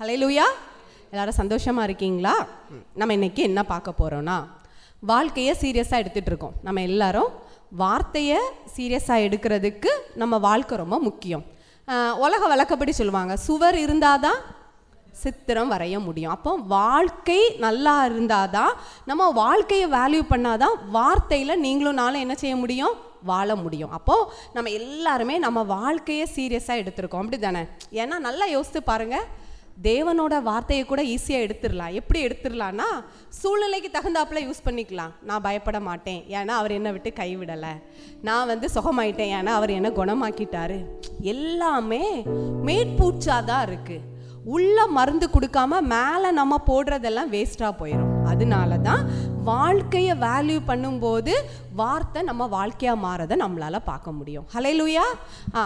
Hallelujah எல்லாரும் சந்தோஷமா இருக்கீங்களா? ம், நம்ம இன்னைக்கு என்ன பார்க்க போறோம்னா வாழ்க்கையை சீரியஸாக எடுத்துட்டு இருக்கோம். நம்ம எல்லாரும் வார்த்தையை சீரியஸாக எடுக்கிறதுக்கு நம்ம வாழ்க்கை ரொம்ப முக்கியம். உலக வழக்கப்படி சொல்லுவாங்க சுவர் இருந்தாதான் சித்திரம் வரைய முடியும். அப்போ வாழ்க்கை நல்லா இருந்தால் தான் நம்ம வாழ்க்கையை வேல்யூ பண்ணாதான் வார்த்தையில் நீங்களும் நானும் என்ன செய்ய முடியும்? வாழ முடியும். அப்போது நம்ம எல்லாருமே நம்ம வாழ்க்கையை சீரியஸாக எடுத்திருக்கோம். அப்படி தானே ஏன்னா நல்லா யோசித்து பாருங்கள் தேவனோட வார்த்தையை கூட ஈஸியாக எடுத்துடலாம். எப்படி எடுத்துடலான்னா சூழ்நிலைக்கு தகுந்தாப்புல யூஸ் பண்ணிக்கலாம். நான் பயப்பட மாட்டேன். ஏன்னா அவர் என்னை விட்டு கைவிடலை. நான் வந்து சுகமாயிட்டேன். ஏன்னா அவர் என்னை குணமாக்கிட்டாரு. எல்லாமே மேற்பூச்சாதான் இருக்குது உள்ள மருந்து கொடுக்காம மேலே நம்ம போடுறதெல்லாம் வேஸ்ட்டாக போயிடும் அதனால தான் வாழ்க்கையை வேல்யூ பண்ணும்போது வார்த்தை நம்ம வாழ்க்கையாக மாறதை நம்மளால் பார்க்க முடியும். ஹலைலுயா ஆ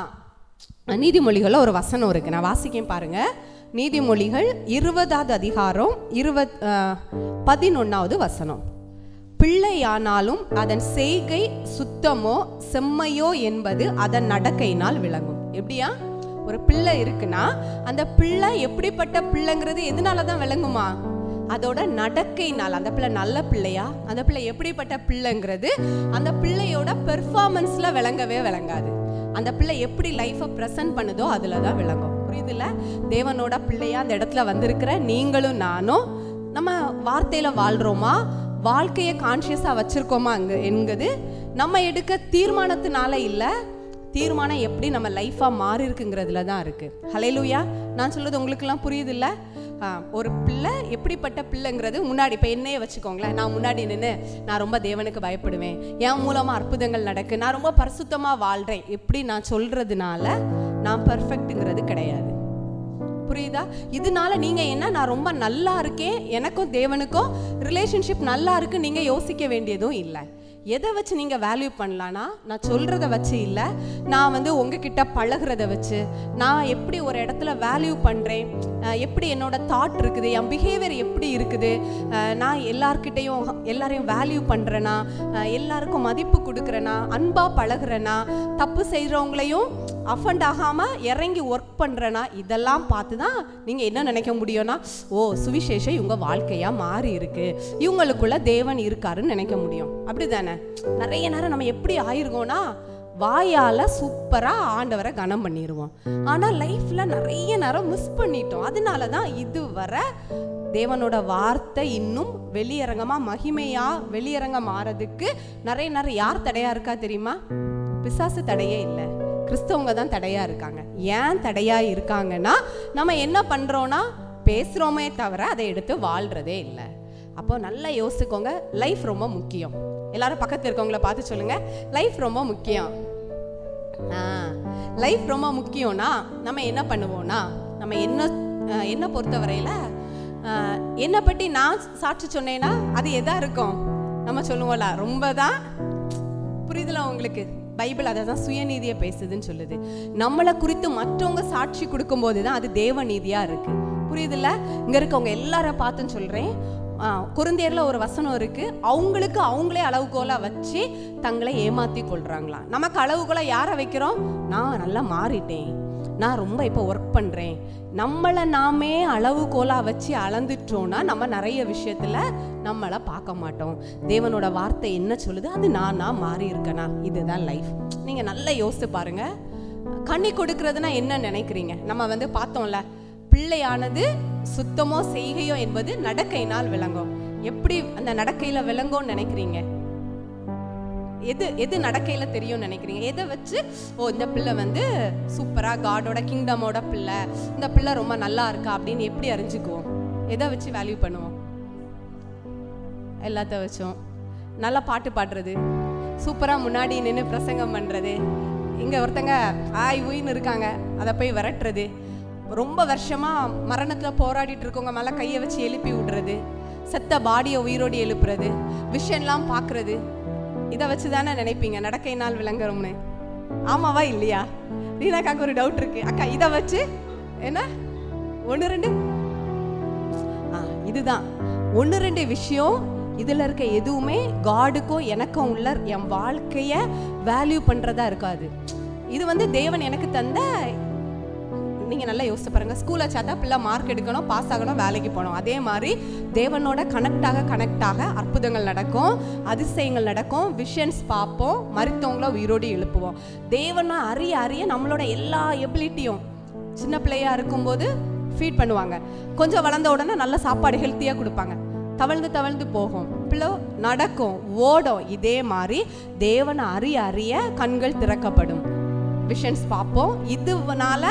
நீதிமொழிகளில் ஒரு வசனம் இருக்குது நான் வாசிக்கேன் பாருங்கள் நீதிமொழிகள் இருபதாவது அதிகாரம் இருபத் பதினொன்றாவது வசனம். பிள்ளையானாலும் அதன் செய்கை சுத்தமோ செம்மையோ என்பது அதன் நடக்கையினால் விளங்கும். எப்படியா? ஒரு பிள்ளை இருக்குன்னா அந்த பிள்ளை எப்படிப்பட்ட பிள்ளைங்கிறது எதனால தான் விளங்குமா? அதோட நடக்கையினால். அந்த பிள்ளை நல்ல பிள்ளையா? அந்த பிள்ளை எப்படிப்பட்ட பிள்ளைங்கிறது அந்த பிள்ளையோட பெர்ஃபார்மன்ஸில் விளங்கவே விளங்காது. அந்த பிள்ளை எப்படி லைஃப்பை ப்ரெசன்ட் பண்ணுதோ அதில் தான் விளங்கும். புரியுதுல்ல? தேவனோட பிள்ளையா அந்த இடத்துல வந்திருக்கிற நீங்களும் நானும் நம்ம வார்த்தையில வாழ்றோமா? வாழ்க்கையை கான்ஷியஸாக வச்சிருக்கோமா அங்கே என்கிறது நம்ம எடுக்க தீர்மானத்தினால இல்லை தீர்மானம் எப்படி நம்ம லைஃப்பாக மாறி இருக்குங்கிறதுல தான் இருக்கு. ஹலேலூயா நான் சொல்றது உங்களுக்கெல்லாம் புரியுது இல்லை ஒரு பிள்ளை எப்படிப்பட்ட பிள்ளைங்கிறது முன்னாடி இப்போ என்னையே வச்சுக்கோங்களேன். நான் முன்னாடி நின்று நான் ரொம்ப தேவனுக்கு பயப்படுவேன். என் மூலமாக அற்புதங்கள் நடக்கு. நான் ரொம்ப பரிசுத்தமாக வாழ்கிறேன் எப்படி நான் சொல்கிறதுனால நான் பர்ஃபெக்ட்டுங்கிறது கிடையாது. புரியுதா? இதனால நீங்கள் என்ன நான் ரொம்ப நல்லா இருக்கேன் எனக்கும் தேவனுக்கும் ரிலேஷன்ஷிப் நல்லா இருக்கு நீங்கள் யோசிக்க வேண்டியதும் இல்லை. எதை வச்சு நீங்கள் வேல்யூ பண்ணலான்னா நான் சொல்கிறத வச்சு இல்லை நான் வந்து உங்ககிட்ட பழகிறத வச்சு நான் எப்படி ஒரு இடத்துல வேல்யூ பண்ணுறேன் எப்படி என்னோட தாட் இருக்குது என் பிஹேவியர் எப்படி இருக்குது நான் எல்லார்கிட்டேயும் எல்லாரையும் வேல்யூ பண்றேனா எல்லாருக்கும் மதிப்பு கொடுக்குறேனா அன்பாக பழகுறேனா தப்பு செய்கிறவங்களையும் அஃபண்ட் ஆகாமல் இறங்கி ஒர்க் பண்ணுறனா இதெல்லாம் பார்த்து தான் நீங்கள் என்ன நினைக்க முடியும்னா ஓ சுவிசேஷம் இவங்க வாழ்க்கையாக மாறி இருக்கு. இவங்களுக்குள்ள தேவன் இருக்காருன்னு நினைக்க முடியும். அப்படி தானே நிறைய நேரம் நம்ம எப்படி ஆயிருக்கோம்னா வாயால சூப்பரா ஆண்டவரை கனம் பண்ணிடுவோம் ஆனா லைஃப்ல நிறைய நேரம் மிஸ் பண்ணிட்டோம். அதனால தான் இதுவரை தேவனோட வார்த்தை இன்னும் வெளியரங்கமா மகிமையா வெளியரங்கம் மாறதுக்கு நிறைய நேரம் யார் தடையா இருக்கா தெரியுமா? பிசாசு தடையே இல்லை. கிறிஸ்தவங்க தான் தடையா இருக்காங்க. ஏன் தடையா இருக்காங்கன்னா நம்ம என்ன பண்ணுறோன்னா பேசுறோமே தவிர அதை எடுத்து வாழ்றதே இல்லை. அப்போ நல்லா யோசிச்சுக்கோங்க லைஃப் ரொம்ப முக்கியம். எல்லாரும் பக்கத்தில் இருக்கவங்கள பார்த்து சொல்லுங்க. லைஃப் ரொம்ப முக்கியம். லைஃப் ரொம்ப முக்கியம்னா நம்ம என்ன பண்ணுவோம்னா நம்ம என்ன என்ன பொறுத்தவரையில ஆஹ், என்னை பற்றி நான் சாட்சி சொன்னேன்னா அது எதா இருக்கும்? நம்ம சொல்லுவோம்ல ரொம்ப தான் புரியுதுல உங்களுக்கு? பைபிள் அதை தான் சுயநீதியை பேசுதுன்னு சொல்லுது. நம்மளை குறித்து மற்றவங்க சாட்சி கொடுக்கும்போது தான் அது தேவ நீதியா இருக்கு. புரியுதுல்ல இங்க இருக்கவங்க எல்லாரும் பார்த்துன்னு சொல்றேன். குருந்தேரில் ஒரு வசனம் இருக்குது அவங்களுக்கு அவங்களே அளவுகோலாக வச்சு தங்களை ஏமாற்றி கொள்கிறாங்களாம் நமக்கு அளவுகோலாக யாரை வைக்கிறோம்? நான் நல்லா மாறிட்டேன். நான் ரொம்ப இப்போ ஒர்க் பண்ணுறேன் நம்மளை நாமே அளவுகோலாக வச்சு அளந்துட்டோன்னா நம்ம நிறைய விஷயத்தில் நம்மளை பார்க்க மாட்டோம். தேவனோட வார்த்தை என்ன சொல்லுது? அது நானா மாறி இருக்கனா? இதுதான் லைஃப் நீங்கள் நல்லா யோசித்து பாருங்க. கண்ணி கொடுக்கறதுனா என்ன நினைக்கிறீங்க? நம்ம வந்து பார்த்தோம்ல பிள்ளையானது சுத்தமோ செய்கையோ என்பது நடக்கையினால் விளங்கும். எப்படி அந்த நடக்கையில் விளங்கும்னு நினைக்கிறீங்க? எது எது நடக்கையில தெரியும்னு நினைக்கிறீங்க? எதை வச்சு ஓ இந்த பிள்ளை வந்து சூப்பரா காடோட கிங்டமோட பிள்ளை இந்த பிள்ளை ரொம்ப நல்லா இருக்கா அப்படின்னு எப்படி அறிஞ்சுக்குவோம்? எதை வச்சு வேல்யூ பண்ணுவோம்? எல்லாத்த வச்சும். நல்லா பாட்டு பாடுறது. சூப்பரா முன்னாடி நின்று பிரசங்கம் பண்றது. இங்க ஒருத்தங்க ஆய் ஊயின்னு இருக்காங்க. அதை போய் விரட்டுறது. ரொம்ப வருஷமா மரணத்துல போராடிட்டு இருக்கவங்க மேல கையை வச்சு எழுப்பி விடுறது செத்த பாடியை உயிரோடி எழுப்புறது விஷயம்லாம் பார்க்குறது. இதை வச்சு தானே நினைப்பீங்க நடக்க நாள் விளங்குறோம்னு ஆமாவா இல்லையா? ரீனாக்காக்கு ஒரு டவுட் இருக்கு. அக்கா இதை வச்சு என்ன? ஒன்று ரெண்டு? ஆ இதுதான். ஒன்று ரெண்டு விஷயம் இதில் இருக்க எதுவுமே காடுக்கும் எனக்கும் உள்ள என் வாழ்க்கையை வேல்யூ பண்ணுறதா இருக்காது. இது வந்து தேவன் எனக்கு தந்த நீங்கள் நல்லா யோசிச்சு பாருங்கள் ஸ்கூலை சேர்த்தா பிள்ளை மார்க் எடுக்கணும் பாஸ் ஆகணும் வேலைக்கு போகணும். அதே மாதிரி தேவனோட கனெக்ட் ஆக கனெக்ட் ஆக அற்புதங்கள் நடக்கும் அதிசயங்கள் நடக்கும். விஷன்ஸ் பார்ப்போம் மருத்துவங்கள உயிரோடு எழுப்புவோம். தேவனை அறிய அறிய நம்மளோட எல்லா எபிலிட்டியும் சின்ன பிள்ளையா இருக்கும்போது ஃபீட் பண்ணுவாங்க. கொஞ்சம் வளர்ந்த உடனே நல்ல சாப்பாடு ஹெல்த்தியாக கொடுப்பாங்க. தவழ்ந்து தவழ்ந்து போகும். பிள்ளை நடக்கும் ஓடும். இதே மாதிரி தேவனை அறிய அறிய கண்கள் திறக்கப்படும். விஷன்ஸ் பார்ப்போம். இதுனால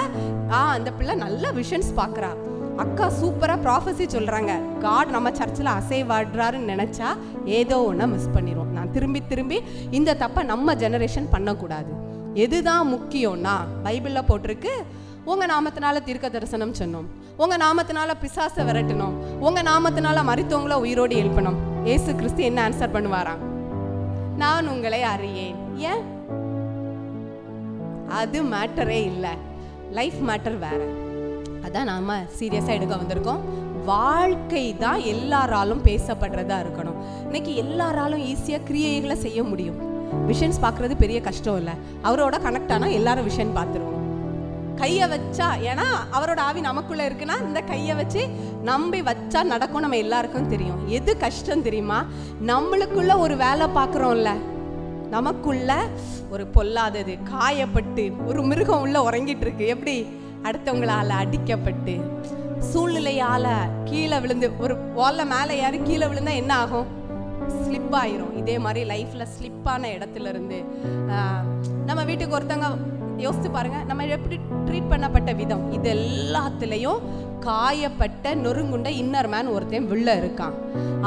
ஆ அந்த பிள்ளை நல்ல விஷன்ஸ் பார்க்குறா. அக்கா சூப்பராக ப்ராஃபஸி சொல்கிறாங்க காட் நம்ம சர்ச்சில் அசைவாடுறாருன்னு நினச்சா ஏதோ ஒன்று மிஸ் பண்ணிடும் நான் திரும்பி திரும்பி இந்த தப்பை நம்ம ஜெனரேஷன் பண்ணக்கூடாது. எதுதான் முக்கியம்னா பைபிளில் போட்டிருக்கு உங்கள் நாமத்தினால தீர்க்க தரிசனம் சொன்னோம். உங்கள் நாமத்தினால பிசாசை விரட்டணும் உங்கள் நாமத்தினால மறித்தவங்கள உயிரோடு எழுப்பணும் ஏசு கிறிஸ்து என்ன ஆன்சர் பண்ணுவாராம் நான் உங்களை அறியேன். ஏன்? அது மேட்டரே இல்லை. லைஃப் மேட்டர் வேற. அதான் நாம சீரியஸாக எடுக்க வந்திருக்கோம். வாழ்க்கை தான் எல்லாராலும் பேசப்படுறதா இருக்கணும். இன்னைக்கு எல்லாராலும் ஈஸியாக கிரியைகளை செய்ய முடியும். விஷன்ஸ் பார்க்குறது பெரிய கஷ்டம் இல்லை. அவரோட கனெக்ட் ஆனால் எல்லாரும் விஷன் பார்த்துருவோம். கையை வச்சா ஏன்னா அவரோட ஆவி நமக்குள்ள இருக்குன்னா இந்த கையை வச்சு நம்பி வச்சா நடக்கும் நம்ம எல்லாருக்கும் தெரியும். எது கஷ்டம் தெரியுமா? நம்மளுக்குள்ள ஒரு வேலை பார்க்குறோம்ல. நமக்குள்ள ஒரு பொல்லாதது காயப்பட்டு ஒரு மிருகம் உள்ள உறங்கிட்டு இருக்கு எப்படி? அடுத்தவங்களால அடிக்கப்பட்டு சூழ்நிலையால கீழே விழுந்து ஒரு வால்ல மேலே யாரு கீழே விழுந்தா என்ன ஆகும்? ஸ்லிப் ஆயிரும். இதே மாதிரி லைஃப்ல ஸ்லிப்பான இடத்துல இருந்து நம்ம வீட்டுக்கு ஒருத்தவங்க யோசித்து பாருங்க. நம்ம எப்படி ட்ரீட் பண்ணப்பட்ட விதம்? இது எல்லாத்துலேயும் காயப்பட்ட நொறுங்குண்ட இன்னர் மேன் ஒருத்தன் உள்ள இருக்கான்.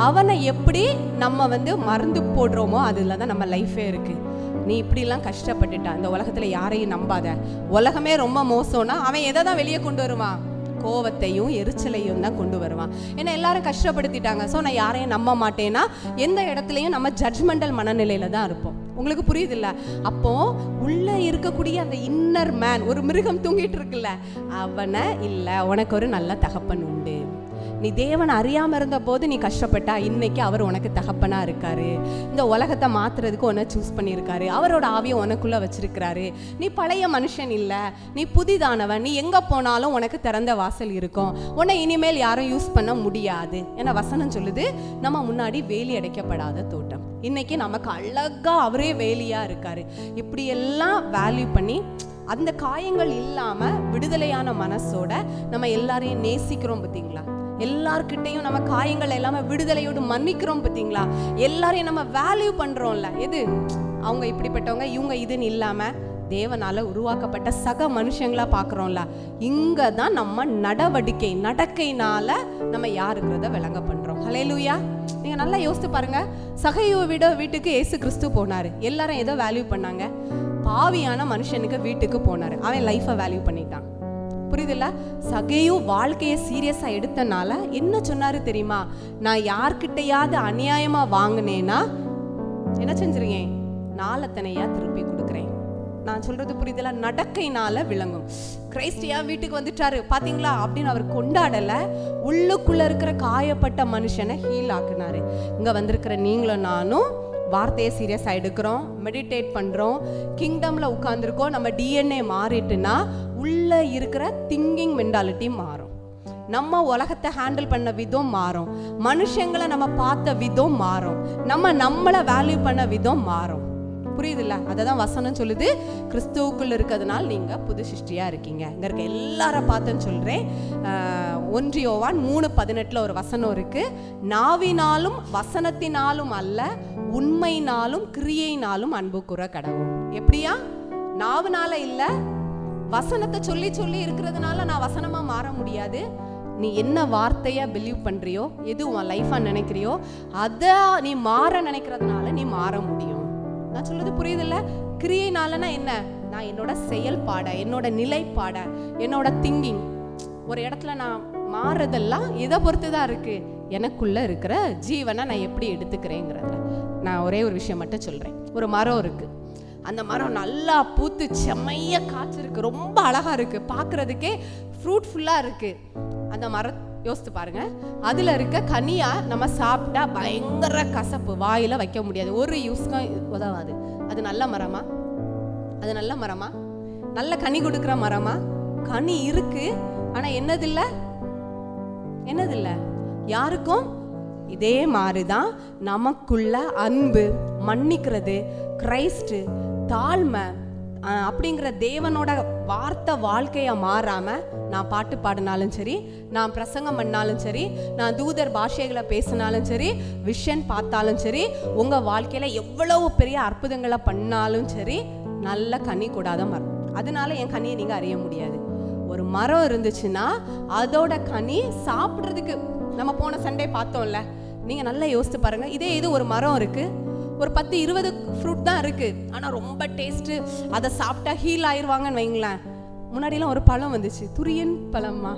அவனை எப்படி நம்ம வந்து மருந்து போடுறோமோ அதில் தான் நம்ம லைஃபே இருக்குது நீ இப்படிலாம் கஷ்டப்பட்டுட்ட இந்த உலகத்தில் யாரையும் நம்பாத. உலகமே ரொம்ப மோசம்னா அவன் எதை தான் வெளியே கொண்டு வருவான்? கோவத்தையும் எரிச்சலையும் தான் கொண்டு வருவான். ஏன்னா எல்லாரும் கஷ்டப்படுத்திட்டாங்க. ஸோ நான் யாரையும் நம்ப மாட்டேன்னா எந்த இடத்துலையும் நம்ம ஜட்ஜ்மெண்டல் மனநிலையில தான் இருப்போம். உங்களுக்கு புரியுதில்ல? அப்போ உள்ள இருக்கக்கூடிய அந்த இன்னர் மேன் ஒரு மிருகம் தூங்கிட்டு இருக்குல்ல அவனை இல்லை உனக்கு ஒரு நல்ல தகப்பன் உண்டு. நீ தேவன் அறியாமல் இருந்த போது நீ கஷ்டப்பட்டா இன்னைக்கு அவர் உனக்கு தகப்பனாக இருக்காரு. இந்த உலகத்தை மாத்துறதுக்கு உன்னை சூஸ் பண்ணியிருக்காரு. அவரோட ஆவியை உனக்குள்ள வச்சிருக்கிறாரு. நீ பழைய மனுஷன் இல்லை. நீ புதிதானவன். நீ எங்கே போனாலும் உனக்கு திறந்த வாசல் இருக்கும். உன்னை இனிமேல் யாரும் யூஸ் பண்ண முடியாது. ஏன்னா வசனம் சொல்லுது? நம்ம முன்னாடி வேலி அடைக்கப்படாத தோட்டம். இன்னைக்கு நமக்கு அழகா அவரே வேலியாக இருக்காரு. இப்படியெல்லாம் வேல்யூ பண்ணி அந்த காயங்கள் இல்லாமல் விடுதலையான மனசோட நம்ம எல்லாரையும் நேசிக்கிறோம் பார்த்தீங்களா? எல்லார்கிட்டையும் நம்ம காயங்கள் எல்லாமே விடுதலையோடு மன்னிக்கிறோம் பார்த்தீங்களா? எல்லாரையும் நம்ம வேல்யூ பண்றோம்ல. எது? அவங்க இப்படிப்பட்டவங்க இவங்க இதுன்னு இல்லாம தேவனால உருவாக்கப்பட்ட சக மனுஷங்களா பார்க்குறோம்ல. இங்க தான் நம்ம நடவடிக்கை நடக்கைனால நம்ம யாருங்கிறத விளங்க பண்றோம். ஹலேலூயா நீங்க நல்லா யோசித்து பாருங்க. சகையோ விட வீட்டுக்கு ஏசு கிறிஸ்து போனாரு. எல்லாரும் எதை வேல்யூ பண்ணாங்க. பாவியான மனுஷனுக்கு வீட்டுக்கு போனாரு. அவன் லைஃப்பை வேல்யூ பண்ணிட்டான். புரியுதுல்ல? சகையும் வாழ்க்கையை சீரியஸா எடுத்தனால என்ன சொன்னாரு தெரியுமா? நான் யார்கிட்டையாவது அநியாயமா வாங்கினேன்னா என்ன செஞ்சிருக்கேன் நாளத்தனையா திருப்பி கொடுக்குறேன். நான் சொல்றது புரியுதுல நடக்கைனால விளங்கும். கிரைஸ்டியா வீட்டுக்கு வந்துட்டாரு? பாத்தீங்களா? அப்படின்னு அவர் கொண்டாடல. உள்ளுக்குள்ள இருக்கிற காயப்பட்ட மனுஷனை ஹீல் ஆக்குனாரு. இங்க வந்திருக்கிற நீங்களும் நானும் வார்த்தையை சீரியஸாக எடுக்கிறோம் மெடிடேட் பண்ணுறோம் கிங்டமில் உட்காந்துருக்கோம் நம்ம டிஎன்ஏ மாறிட்டுனா உள்ளே இருக்கிற திங்கிங் மென்டாலிட்டி மாறும். நம்ம உலகத்தை ஹேண்டில் பண்ண விதம் மாறும். மனுஷங்களை நம்ம பார்த்த விதம் மாறும். நம்ம நம்மளை வேல்யூ பண்ண விதம் மாறும். புரியுதுல்ல? அதை தான் வசனம் சொல்லுது. கிறிஸ்துவுக்குள்ள இருக்கிறதுனால நீங்கள் புது சிருஷ்டியாக இருக்கீங்க. இங்கே இருக்க எல்லார பார்த்தேன்னு சொல்கிறேன் ஒன்றியோவான் மூணு பதினெட்டில் ஒரு வசனம் இருக்குது நாவினாலும் வசனத்தினாலும் அல்ல உண்மையினாலும் கிரியையினாலும் அன்பு கூற கடவுள். எப்படியா? நாவினால இல்லை வசனத்தை சொல்லி சொல்லி இருக்கிறதுனால நான் வசனமாக மாற முடியாது. நீ என்ன வார்த்தையாக பிலீவ் பண்ணுறியோ எது உன் லைஃபாக நினைக்கிறியோ அதை நீ மாற நினைக்கிறதுனால நீ மாற முடியும். நான் சொல்றது புரியுதில்ல? கிரியைனாலனா என்ன? நான் என்னோட செயல்பாட என்னோட நிலைப்பாட என்னோட திங்கிங் ஒரு இடத்துல நான் மாறுறதெல்லாம் இதை பொறுத்து தான் இருக்கு. எனக்குள்ளே இருக்கிற ஜீவனை நான் எப்படி எடுத்துக்கிறேங்கிறத நான் ஒரே ஒரு விஷயம் மட்டும் சொல்கிறேன் ஒரு மரம் இருக்குது அந்த மரம் நல்லா பூத்து செம்மைய காய்ச்சிருக்கு. ரொம்ப அழகா இருக்கு. பார்க்குறதுக்கே ஃப்ரூட்ஃபுல்லா இருக்கு. அந்த மரம் யோசித்து பாருங்க. அதுல இருக்க கனியா நம்ம சாப்பிட்டா பயங்கர கசப்பு. வாயில வைக்க முடியாது. ஒரு யூஸ்க்கும் உதவாது. அது நல்ல மரமா? அது நல்ல மரமா? நல்ல கனி கொடுக்குற மரமா? கனி இருக்கு. ஆனா என்னதில்ல? என்னதில்ல? யாருக்கும்? இதே மாதிரிதான் நமக்குள்ள அன்பு மன்னிக்கிறது கிரைஸ்ட் தாழ்மை அப்படிங்கிற தேவனோட வார்த்தை வாழ்க்கையை மாறாம நான் பாட்டு பாடினாலும் சரி நான் பிரசங்கம் பண்ணாலும் சரி நான் தூதர் பாஷைகளை பேசினாலும் சரி விஷன் பார்த்தாலும் சரி உங்க வாழ்க்கையில எவ்வளவு பெரிய அற்புதங்களை பண்ணாலும் சரி நல்ல கனி கூடாத மரம். அதனால என் கனியை நீங்க அறிய முடியாது. ஒரு மரம் இருந்துச்சுன்னா அதோட கனி சாப்பிட்றதுக்கு நம்ம போன சண்டே பார்த்தோம்ல நீங்க நல்லா யோசித்து பாருங்க இதே இது ஒரு மரம் இருக்கு ஒரு பத்து இருபது ஃப்ரூட் தான் இருக்கு. ஆனால் ரொம்ப டேஸ்ட்டு அதை சாப்பிட்டா ஹீல் ஆயிடுவாங்கன்னு வைங்களேன். முன்னாடிலாம் ஒரு பழம் வந்துச்சு. துரியன் பழம்மா.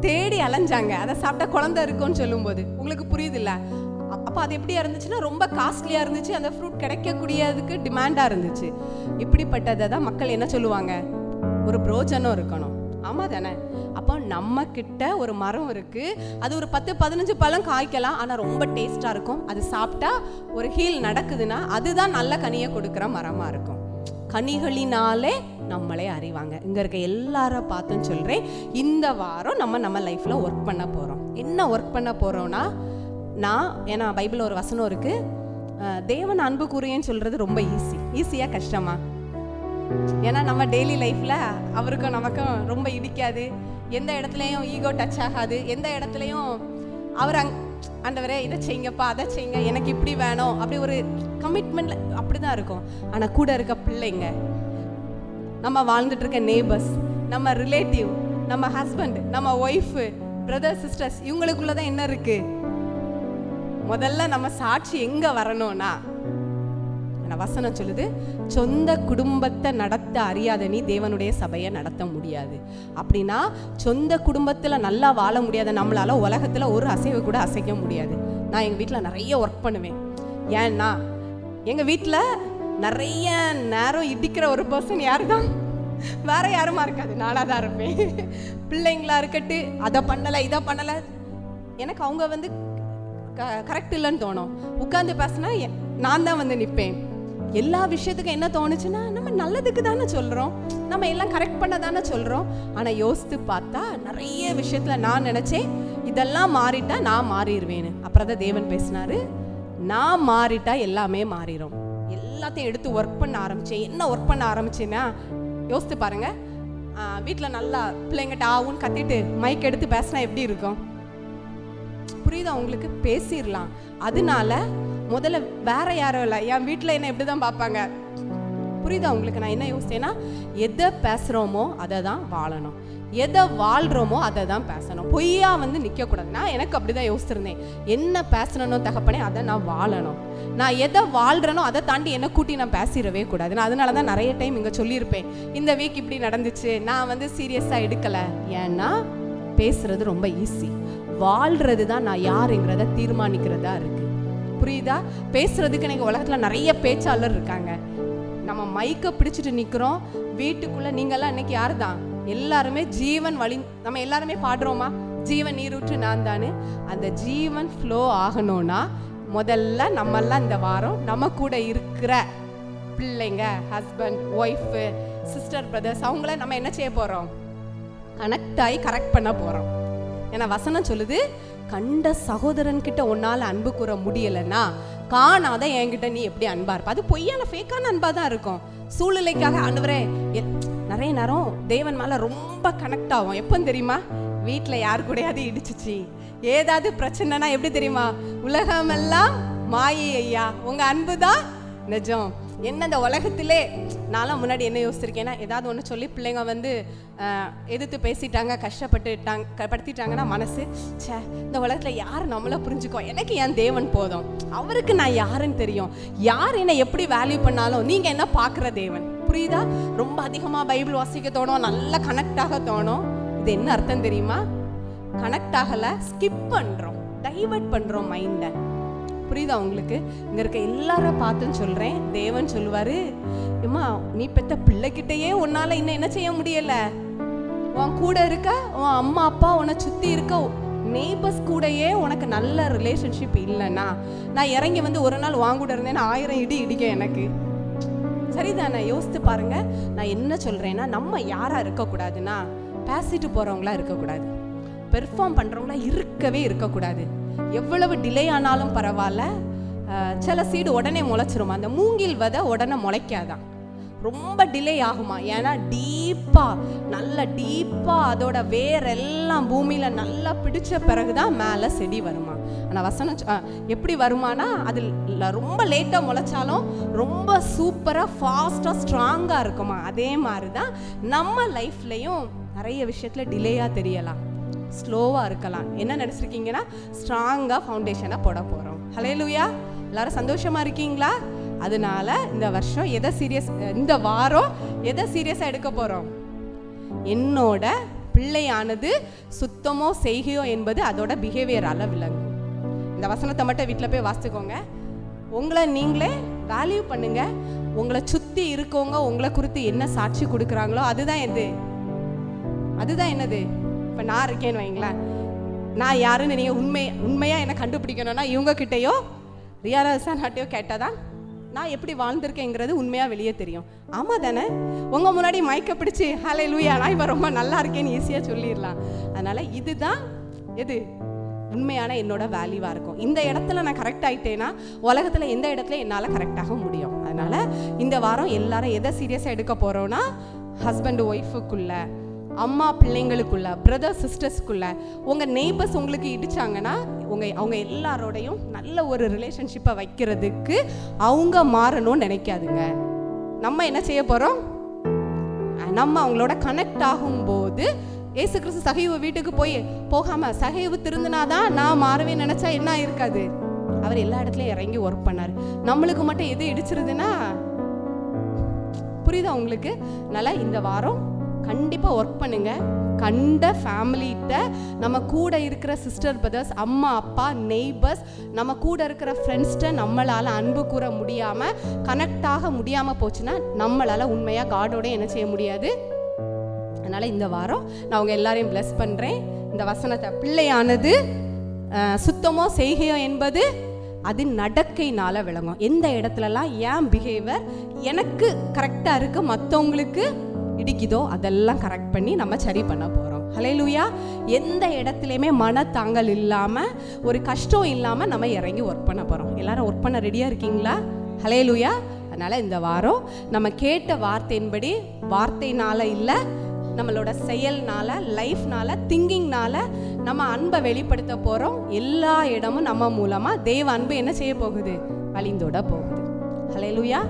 தேடி அலைஞ்சாங்க. அதை சாப்பிட்டா குழந்தை இருக்கும்னு சொல்லும்போது. உங்களுக்கு புரியுதுல்ல? அப்போ அது எப்படியா இருந்துச்சுன்னா ரொம்ப காஸ்ட்லியாக இருந்துச்சு. அந்த ஃப்ரூட் கிடைக்கக்கூடியதுக்கு டிமாண்டாக இருந்துச்சு. இப்படிப்பட்டதை தான் மக்கள் என்ன சொல்லுவாங்க? ஒரு பிரோஜனம் இருக்கணும். ஆமாம் தானே அப்போ நம்ம கிட்ட ஒரு மரம் இருக்கு. அது ஒரு பத்து பதினஞ்சு பழம் காய்க்கலாம். ஆனால் ரொம்ப டேஸ்ட்டாக இருக்கும். அது சாப்பிட்டா ஒரு ஹீல் நடக்குதுன்னா அதுதான் நல்ல கனியை கொடுக்குற மரமாக இருக்கும். கனிகளினாலே நம்மளே அறிவாங்க. இங்க இருக்க எல்லார பார்த்தும் சொல்றேன். இந்த வாரம் நம்ம நம்ம லைஃப்ல ஒர்க் பண்ண போறோம். என்ன ஒர்க் பண்ண போறோம்னா நான் ஏன்னா பைபிள் ஒரு வசனம் இருக்கு. தேவன் அன்பு கூறியன்னு சொல்றது ரொம்ப ஈஸி ஈஸியா கஷ்டமா? ஏன்னா நம்ம டெய்லி லைஃப்ல அவருக்கும் நமக்கும் ரொம்ப இடிக்காது. எந்த இடத்துலையும் ஈகோ டச் ஆகாது. எந்த இடத்துலையும் அவர் அங் ஆண்டவரே இதை செய்யுங்கப்பா அதை செய்யுங்க எனக்கு இப்படி வேணும். அப்படி ஒரு கமிட்மெண்ட்ல அப்படிதான் இருக்கும். ஆனால் கூட இருக்க பிள்ளைங்க நம்ம வாழ்ந்துட்டு இருக்க நேபர்ஸ் நம்ம ரிலேட்டிவ் நம்ம ஹஸ்பண்ட் நம்ம ஒய்ஃபு பிரதர் சிஸ்டர்ஸ் இவங்களுக்குள்ள தான் என்ன இருக்கு? முதல்ல நம்ம சாட்சி எங்க வரணும்னா ஆனா வசனம் சொல்லுது சொந்த குடும்பத்தை நடத்த அறியாத நீ தேவனுடைய சபையை நடத்த முடியாது. அப்படின்னா சொந்த குடும்பத்தில் நல்லா வாழ முடியாத நம்மளால உலகத்தில் ஒரு அசைவை கூட அசைக்க முடியாது. நான் எங்கள் வீட்டில் நிறைய ஒர்க் பண்ணுவேன். ஏன்னா எங்கள் வீட்டில் நிறைய நேரம் இடிக்கிற ஒரு பர்சன் யாரு தான் வேற யாருமா இருக்காது. நானாக தான் இருப்பேன். பிள்ளைங்களா இருக்கட்டு அதை பண்ணலை இதை பண்ணலை. எனக்கு அவங்க வந்து கரெக்ட் இல்லைன்னு தோணும். உட்காந்து பேசினா நான் தான் வந்து நிற்பேன் எல்லா விஷயத்துக்கும் என்ன தோணுச்சுன்னா நம்ம நல்லதுக்கு தானே சொல்கிறோம் நம்ம எல்லாம் கரெக்ட் பண்ண தானே சொல்கிறோம் ஆனால் யோசித்து பார்த்தா நிறைய விஷயத்தில் நான் நினச்சேன் இதெல்லாம் மாறிட்டா நான் மாறிடுவேன்னு. அப்புறம் தான் தேவன் பேசினாரு நான் மாறிட்டா எல்லாமே மாறிடும் எல்லாத்தையும் எடுத்து ஒர்க் பண்ண ஆரம்பிச்சேன். என்ன ஒர்க் பண்ண ஆரம்பிச்சேன்னா யோசித்து பாருங்க. வீட்டில் நல்லா பிள்ளைங்கிட்ட ஆவுன்னு கத்திட்டு மைக் எடுத்து பேசினா எப்படி இருக்கும்? புரியுதா உங்களுக்கு? பேசிடலாம். அதனால முதல்ல வேற யாரும் இல்லை. என் வீட்டில் என்ன எப்படி தான் பார்ப்பாங்க? புரியுதா உங்களுக்கு? நான் என்ன யோசிச்சேன்னா எதை பேசுகிறோமோ அதை தான் வாழணும். எதை வாழ்கிறோமோ அதை தான் பேசணும். பொய்யா வந்து நிற்கக்கூடாது நான் எனக்கு அப்படி தான் யோசிச்சிருந்தேன். என்ன பேசணும் தகப்பனே அதை நான் வாழணும். நான் எதை வாழ்கிறேனோ அதை தாண்டி என்னை கூட்டி நான் பேசிடவே கூடாது. நான் அதனால தான் நிறைய டைம் இங்கே சொல்லியிருப்பேன். இந்த வீக் இப்படி நடந்துச்சு. நான் வந்து சீரியஸாக எடுக்கலை. ஏன்னா பேசுறது ரொம்ப ஈஸி வாழ்கிறது தான் நான் யாருங்கிறத தீர்மானிக்கிறதா இருக்கு. புரியுதா? பேசுறதுக்கு நீங்க உலகத்துல நிறைய பேச்சாளர் இருக்காங்க. நம்ம மைக்கை பிடிச்சிட்டு நிக்கிறோம். வீட்டுக்குள்ள நீங்கெல்லாம் இன்னைக்கு யார் தான் எல்லாருமே ஜீவன் வழி நம்ம எல்லாருமே பாடுறோமா? ஜீவன் நீரூற்று நான் தானே? அந்த ஜீவன் ஃப்ளோ ஆகணும்னா முதல்ல நம்மெல்லாம் இந்த வாரம் நம்ம கூட இருக்கிற பிள்ளைங்க ஹஸ்பண்ட் ஒய்ஃபு சிஸ்டர் பிரதர்ஸ் அவங்கள நம்ம என்ன செய்ய போகிறோம் கனெக்ட் ஆகி கரெக்ட் பண்ண போகிறோம் ஏன்னா வசனம் சொல்லுது கண்ட சகோதரன் கிட்ட உன்னால அன்பு கூற முடியலன்னா காணாத என்கிட்ட நீ எப்படி அன்பா இருப்ப? அது பொய்யான ஃபேக்கான அன்பா தான் இருக்கும். சூழ்நிலைக்காக அனுவரே நிறைய நேரம் தேவன் மேல ரொம்ப கனெக்ட் ஆகும். எப்போ தெரியுமா? வீட்டில் யார் கூடயாவது இடிச்சிச்சு. ஏதாவது பிரச்சனைனா எப்படி தெரியுமா? உலகமெல்லாம் மாயை ஐயா. உங்க அன்பு தான் நிஜம். என்ன இந்த உலகத்திலே? நான்லாம் முன்னாடி என்ன யோசிச்சிருக்கேன்னா ஏதாவது ஒன்று சொல்லி பிள்ளைங்க வந்து எதிர்த்து பேசிட்டாங்க கஷ்டப்பட்டுட்டாங்க க- படுத்திட்டாங்கன்னா மனசு ச்சே இந்த உலகத்தில் யார் நம்மளை புரிஞ்சுக்கோ? எனக்கு என் தேவன் போதும். அவருக்கு நான் யாருன்னு தெரியும். யார் என்னை எப்படி வேல்யூ பண்ணாலும் நீங்கள் என்ன பார்க்குற தேவன்? புரியுதா? ரொம்ப அதிகமாக பைபிள் வாசிக்க தோணும் நல்லா கனெக்ட் ஆக தோணும். இது என்ன அர்த்தம் தெரியுமா? கனெக்ட் ஆகலை ஸ்கிப் பண்ணுறோம் டைவர்ட் பண்ணுறோம் மைண்டை புரியுதா உங்களுக்கு? இங்க இருக்க எல்லாரும் பார்த்துன்னு சொல்றேன். தேவன் சொல்லுவாரு அம்மா நீ பெத்த பிள்ளைகிட்டயே உன்னால இன்னும் என்ன செய்ய முடியல? உன் கூட இருக்க உன் அம்மா அப்பா உன்னை சுத்தி இருக்க நெய்பர்ஸ் கூடயே உனக்கு நல்ல ரிலேஷன்ஷிப் இல்லைன்னா நான் இறங்கி வந்து ஒரு நாள் வாங்க கூட ஆயிரம் இடி இடிக்க எனக்கு. சரிதானே? யோசித்து பாருங்க. நான் என்ன சொல்றேன்னா நம்ம யாரா இருக்கக்கூடாதுன்னா பேசிட்டு போகிறவங்களா இருக்கக்கூடாது. பெர்ஃபார்ம் பண்ணுறவங்களா இருக்கவே இருக்கக்கூடாது. எவ்வளவு டிலே ஆனாலும் பரவாயில்ல. சில சீடு உடனே முளைச்சிருமா? அந்த மூங்கில் விதை உடனே முளைக்காதான் ரொம்ப டிலே ஆகுமா? ஏன்னா டீப்பாக நல்ல டீப்பாக அதோட வேரெல்லாம் பூமியில் நல்லா பிடிச்ச பிறகு தான் மேலே செடி வருமா? ஆனால் வசனம் எப்படி வருமானா அது ரொம்ப லேட்டாக முளைச்சாலும் ரொம்ப சூப்பராக ஃபாஸ்ட்டாக ஸ்ட்ராங்காக இருக்குமா? அதே மாதிரி தான் நம்ம லைஃப்லையும் நிறைய விஷயத்தில் டிலேயாக தெரியலாம். ஸ்லோவாக இருக்கலாம். என்ன நினச்சிருக்கீங்கன்னா ஸ்ட்ராங்காக ஃபவுண்டேஷனை போட போகிறோம் ஹலே லூயா எல்லாரும் சந்தோஷமாக இருக்கீங்களா? அதனால இந்த வருஷம் எதை சீரியஸ் இந்த வாரம் எதை சீரியஸாக எடுக்க போகிறோம் என்னோட பிள்ளையானது சுத்தமோ செய்கையோ என்பது அதோட பிஹேவியரால் விளங்கும். இந்த வசனத்தை மட்டும் வீட்டில் போய் வாசிக்கோங்க உங்களை நீங்களே வேல்யூ பண்ணுங்க. உங்களை சுற்றி இருக்கவங்க உங்களை குறித்து என்ன சாட்சி கொடுக்குறாங்களோ அதுதான் எது? அதுதான் என்னது? இப்போ நான் இருக்கேன்னு வைங்களேன். நான் யாருன்னு நீங்கள் உண்மை உண்மையாக என்ன கண்டுபிடிக்கணும்னா இவங்க கிட்டேயோ நாட்டையோ கேட்டால் தான் நான் எப்படி வாழ்ந்திருக்கேங்கிறது உண்மையாக வெளியே தெரியும். ஆமாம் தானே? உங்கள் முன்னாடி மயக்க பிடிச்சி ஹலே லூயா நான் இப்போ ரொம்ப நல்லா இருக்கேன்னு ஈஸியாக சொல்லிடலாம். அதனால் இதுதான் எது? உண்மையான என்னோட வேல்யூவாக இருக்கும். இந்த இடத்துல நான் கரெக்ட் ஆகிட்டேன்னா உலகத்தில் எந்த இடத்துல என்னால் கரெக்டாக முடியும்? அதனால் இந்த வாரம் எல்லாரும் எதை சீரியஸாக எடுக்க போகிறோன்னா ஹஸ்பண்ட் ஒய்ஃபுக்குள்ளே அம்மா பிள்ளைங்களுக்குள்ள பிரதர் சிஸ்டர்ஸ்க்குள்ள உங்கள் நெய்பர்ஸ் உங்களுக்கு இடிச்சாங்கன்னா உங்கள் அவங்க எல்லாரோடையும் நல்ல ஒரு ரிலேஷன்ஷிப்பை வைக்கிறதுக்கு அவங்க மாறணும்னு நினைக்காதுங்க. நம்ம என்ன செய்ய போகிறோம் நம்ம அவங்களோட கனெக்ட் ஆகும்போது ஏசு கிறிஸ்து சகைவு வீட்டுக்கு போய் போகாம சகைவு திருந்தினாதான் நான் மாறவே நினைச்சா என்ன இருக்காது அவர் எல்லா இடத்துலயும் இறங்கி ஒர்க் பண்ணார். நம்மளுக்கு மட்டும் எது இடிச்சிருதுன்னா புரியுதா உங்களுக்கு? நல்லா இந்த வாரம் கண்டிப்பா ஒர்க் பண்ணுங்க. கண்ட ஃபேமிலிகிட்ட நம்ம கூட இருக்கிற சிஸ்டர் பிரதர்ஸ் அம்மா அப்பா நெய்பர்ஸ் நம்ம கூட இருக்கிற ஃப்ரெண்ட்ஸ்கிட்ட நம்மளால் அன்பு கூற முடியாமல் கனெக்ட் ஆக முடியாமல் போச்சுன்னா நம்மளால் உண்மையாக காடோட என்ன செய்ய முடியாது. அதனால் இந்த வாரம் நான் உங்கள் எல்லாரையும் bless பண்ணுறேன் இந்த வசனத்தை பிள்ளையானது சுத்தமோ செய்கையோ என்பது அது நடக்கைனால விளங்கும். எந்த இடத்துலலாம் ஏன் பிஹேவியர் எனக்கு கரெக்டாக இருக்கு மற்றவங்களுக்கு இடிக்குதோ அதெல்லாம் கரெக்ட் பண்ணி நம்ம சரி பண்ண போகிறோம் ஹலேலூயா எந்த இடத்துலையுமே மனத்தாங்கல் இல்லாமல் ஒரு கஷ்டம் இல்லாமல் நம்ம இறங்கி ஒர்க் பண்ண போகிறோம் எல்லாரும் ஒர்க் பண்ண ரெடியாக இருக்கீங்களா? ஹலேலூயா அதனால் இந்த வாரம் நம்ம கேட்ட வார்த்தையின்படி வார்த்தையினால் இல்லை நம்மளோட செயல்னால லைஃப்னால திங்கிங்னால நம்ம அன்பை வெளிப்படுத்த போகிறோம் எல்லா இடமும் நம்ம மூலமாக தேவ அன்பு என்ன செய்ய போகுது? வழிந்தோட போகுது. ஹலேலூயா